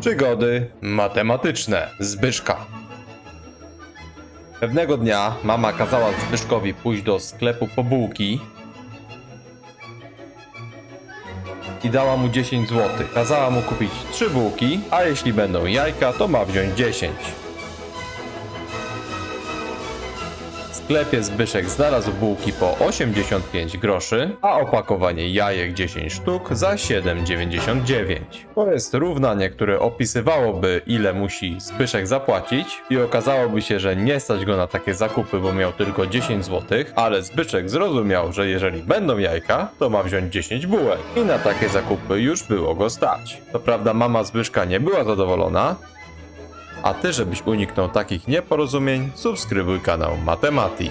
Przygody matematyczne Zbyszka. Pewnego dnia mama kazała Zbyszkowi pójść do sklepu po bułki i dała mu 10 zł. Kazała mu kupić 3 bułki, a jeśli będą jajka, to ma wziąć 10. sklepie Zbyszek znalazł bułki po 85 groszy, a opakowanie jajek 10 sztuk za 7,99. To jest równanie, które opisywałoby ile musi Zbyszek zapłacić i okazałoby się, że nie stać go na takie zakupy, bo miał tylko 10 zł, ale Zbyszek zrozumiał, że jeżeli będą jajka, to ma wziąć 10 bułek i na takie zakupy już było go stać. To prawda mama Zbyszka nie była zadowolona, a ty, żebyś uniknął takich nieporozumień, subskrybuj kanał Matemati.